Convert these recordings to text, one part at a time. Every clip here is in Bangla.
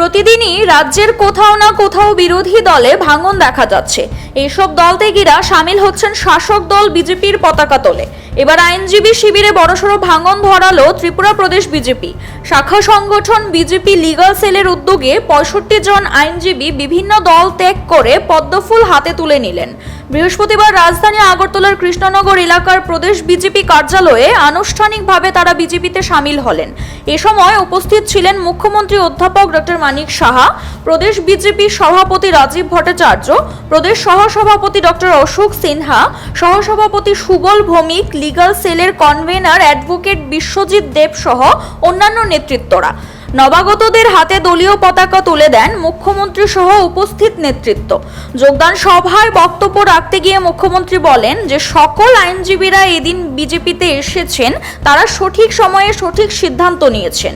প্রতিদিনই রাজ্যের কোথাও না কোথাও বিরোধী দলে ভাঙন দেখা যাচ্ছে। এইসব দল ত্যাগীরা সামিল হচ্ছেন শাসক দল বিজেপির পতাকা তোলে। এবার আইনজীবী শিবিরে বড়সড় ভাঙন ধরালো ত্রিপুরা প্রদেশ বিজেপি। শাখা সংগঠন বিজেপি লিগাল সেলের উদ্যোগে পঁয়ষট্টি জন আইনজীবী বিভিন্ন দল ত্যাগ করে পদ্মফুল হাতে তুলে নিলেন। বৃহস্পতিবার রাজধানী আগরতলার কৃষ্ণনগর এলাকার প্রদেশ বিজেপি কার্যালয়ে আনুষ্ঠানিকভাবে তারা বিজেপিতে সামিল হলেন। এ সময় উপস্থিত ছিলেন মুখ্যমন্ত্রী অধ্যাপক ডক্টর মানিক সাহা, প্রদেশ বিজেপি সভাপতি রাজীব ভট্টাচার্য, প্রদেশ সহসভাপতি ডক্টর অশোক সিনহা, সহসভাপতি সুবল ভৌমিক, লিগাল সেলের কনভেনার অ্যাডভোকেট বিশ্বজিৎ দেব সহ অন্যান্য নেতৃত্বরা। নবাগতদের হাতে দলীয় পতাকা তুলে দেন মুখ্যমন্ত্রী সহ উপস্থিত নেতৃত্ব। যোগদান সভায় বক্তব্য রাখতে গিয়ে মুখ্যমন্ত্রী বলেন যে, সকল আইনজীবীরা এদিন বিজেপিতে এসেছেন, তারা সঠিক সময়ে সঠিক সিদ্ধান্ত নিয়েছেন।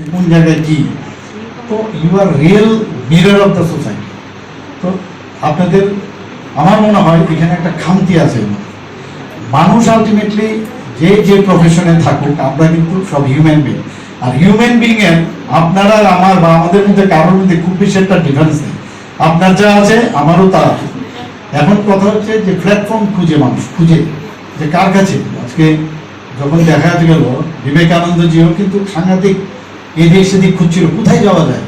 আপনাদের, আমার মনে হয় এখানে একটা খামতি আছে। মানুষ আলটিমেটলি যে যে প্রফেশনে থাকুক, আমরা কিন্তু সব হিউম্যান বিং আর হিউম্যান বিং এর আপনার আর আমার বা আমাদের মধ্যে কারোর মধ্যে খুব বেশি একটা ডিফারেন্স নেই। আপনার যা আছে, আমারও তা আছে। এখন কথা হচ্ছে যে প্ল্যাটফর্ম খুঁজে মানুষ, খুঁজে। যে কার কাছে? আজকে যখন দেখা গেল বিবেকানন্দজিও কিন্তু সাংঘাতিক এদিক সেদিক খুঁজছিল, কোথায় যাওয়া যায়?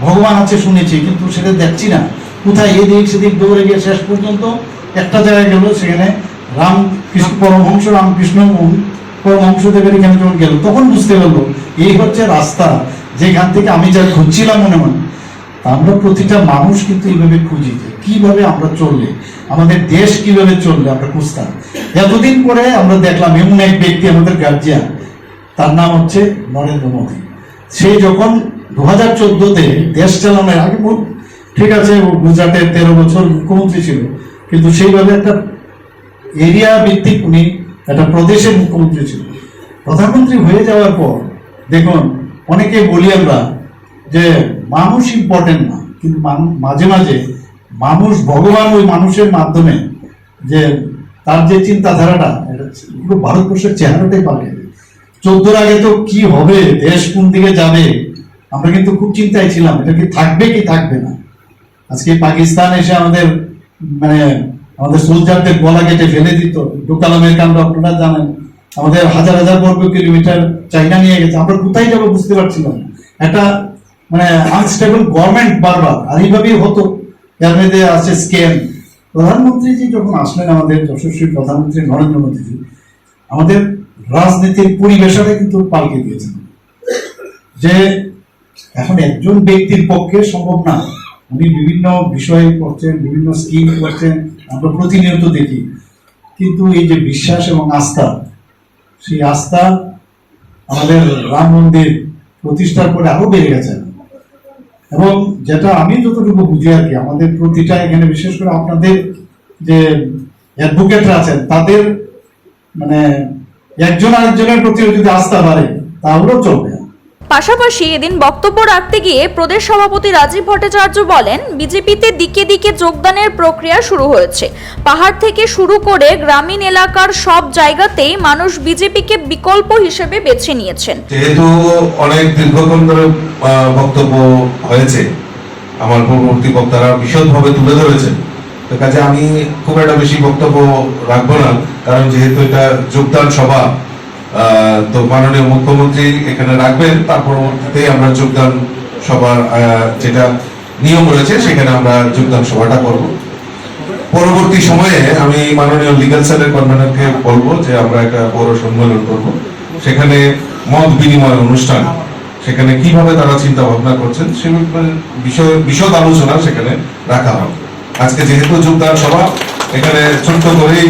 ভগবান আছে শুনেছি, কিন্তু সেটা দেখছি না। কোথায় এদিক সেদিক দৌড়ে গিয়ে শেষ পর্যন্ত একটা জায়গায় গেল, সেখানে রাম কৃষ্ণ পরমহংস রামকৃষ্ণ পরমহংসদেবের এখানে যখন গেল তখন বুঝতে পারল এই হচ্ছে রাস্তা যেখান থেকে আমি যা খুঁজছিলাম মনে মনে। আমরা প্রতিটা মানুষ কিন্তু এইভাবে খুঁজি যে কীভাবে আমরা চললে, আমাদের দেশ কীভাবে চললে আমরা খুঁজতাম। এতদিন পরে আমরা দেখলাম এমন এক ব্যক্তি আমাদের গার্জিয়ান তার নাম হচ্ছে নরেন্দ্র মোদী। সে যখন দু হাজার চোদ্দোতে দেশ চালানোর আগে ঠিক আছে, ও গুজরাটের তেরো বছর মুখ্যমন্ত্রী ছিল, কিন্তু সেইভাবে একটা এরিয়া ভিত্তিক উনি একটা প্রদেশের মুখ্যমন্ত্রী ছিল। প্রধানমন্ত্রী হয়ে যাওয়ার পর, দেখুন অনেকে বলি আমরা যে মানুষ ইম্পর্টেন্ট না, কিন্তু মাঝে মাঝে মানুষ ভগবান ওই মানুষের মাধ্যমে যে তার যে চিন্তাধারাটা, এটা পুরো ভারতবর্ষের চেহারাটাই পাল্টে চোদ্দোর আগে তো কি হবে, দেশ কোন দিকে যাবে, আমরা কিন্তু খুব চিন্তায় ছিলাম, এটা কি থাকবে কি থাকবে না। আজকে পাকিস্তান এসে আমাদের মানে আমাদের সোলজারদের গলা কেটে ফেলে দিত। ডোকালামের কাণ্ড আপনারা জানেন। আমাদের হাজার হাজার বর্গ কিলোমিটার চাইনা নিয়ে গেছে। আমরা কোথায় যাব বুঝতে পারছিলাম একটা মানে আনস্টেবল গভর্নমেন্ট বারবার আর এইভাবেই হতো। যার মধ্যে আছে স্কেম প্রধানমন্ত্রীজি যখন আসলেন আমাদের যশস্বী প্রধানমন্ত্রী নরেন্দ্র মোদীজি, আমাদের রাজনীতির পরিবেশটা কিন্তু পাল্টে দিয়েছেন। যে এখন একজন ব্যক্তির পক্ষে সম্ভব না। উনি বিভিন্ন বিষয় করছেন, বিভিন্ন স্কিম করছেন। আমরা প্রতিনিয়ত দেখি। কিন্তু এই যে বিশ্বাস এবং আস্থা, সেই আস্থা আমাদের রাম মন্দির প্রতিষ্ঠার পরে আরও বেড়ে গেছে। এবং যেটা আমি যতটুকু বুঝি আর কি, আমাদের প্রতিটা এখানে বিশেষ করে আপনাদের যে অ্যাডভোকেটরা আছেন, তাদের মানে একজন আরেকজনের প্রতিও যদি আস্থা বাড়ে, তাহলেও চলবে। পাশাপাশি এদিন বক্তব্য রাখতে গিয়ে প্রদেশ সভাপতি রাজীব ভট্টাচার্য বলেন, বিজেপিতে দিকে দিকে যোগদানের প্রক্রিয়া শুরু হয়েছে। পাহাড় থেকে শুরু করে গ্রামীণ এলাকার সব জায়গাতেই মানুষ বিজেপিকে বিকল্প হিসেবে বেছে নিয়েছেন। যেহেতু অনেক দীর্ঘক্ষণ ধরে বক্তব্য হয়েছে, আমার পূর্ববর্তী বক্তারা বিশদভাবে তুলে ধরেছেন। কাজে আমি খুব একটা বেশি বক্তব্য রাখব না, কারণ যেহেতু এটা যোগদান সভা তো মাননীয় মুখ্যমন্ত্রী এখানে রাখবেন তার পরবর্তীতে আমরা যোগদান আহ, যেটা নিয়ম রয়েছে সেখানে আমরা যোগদান সভাটা করব। পরবর্তী সময়ে আমি মাননীয় লিগাল সেলের কনভেনরকে বলব যে আমরা একটা পৌর সম্মেলন করব। সেখানে মত বিনিময় অনুষ্ঠান সেখানে কীভাবে তারা চিন্তা ভাবনা করছেন সে বিষয় বিশদ আলোচনা সেখানে রাখা হবে। আজকে যেহেতু যোগদান সভা এখানে ছোট্ট করেই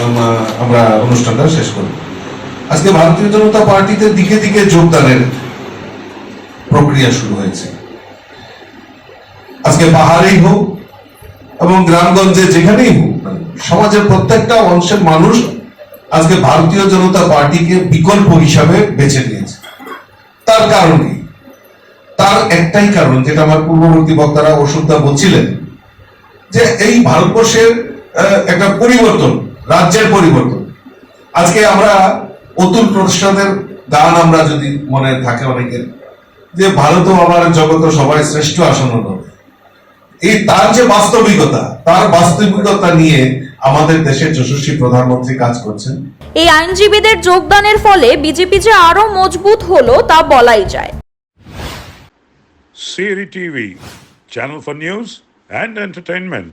আম, আমরা অনুষ্ঠানটা শেষ করব। আজকে ভারতীয় জনতা পার্টিতে দিকে দিকে যোগদানের প্রক্রিয়া শুরু হয়েছে। আজকে পাহাড়েই হোক এবং গ্রামগঞ্জে যেখানেই হোক, সমাজের প্রত্যেকটা অংশের মানুষ আজকে ভারতীয় জনতা পার্টিকে বিকল্প হিসাবে বেছে নিয়েছে। তার কারণ কি? তার একটাই কারণ, যেটা আমার পূর্ববর্তী বক্তারা অসুবিধা বলছিলেন, যে এই ভারতবর্ষের একটা পরিবর্তন, রাজ্যের পরিবর্তন। আজকে আমরা অতুল প্রসাদের গান আমরা যদি মনে থাকে অনেকের যে ভারত আবার জগত সবাই শ্রেষ্ঠ আসন এই তার যে বাস্তবিকতা তার বাস্তবিকতা নিয়ে আমাদের দেশের যশস্বী প্রধানমন্ত্রী কাজ করছেন। এই আইনজীবীদের যোগদানের ফলে বিজেপি যে আরও মজবুত হলো তা বলাই যায়। Siri TV channel for news and entertainment.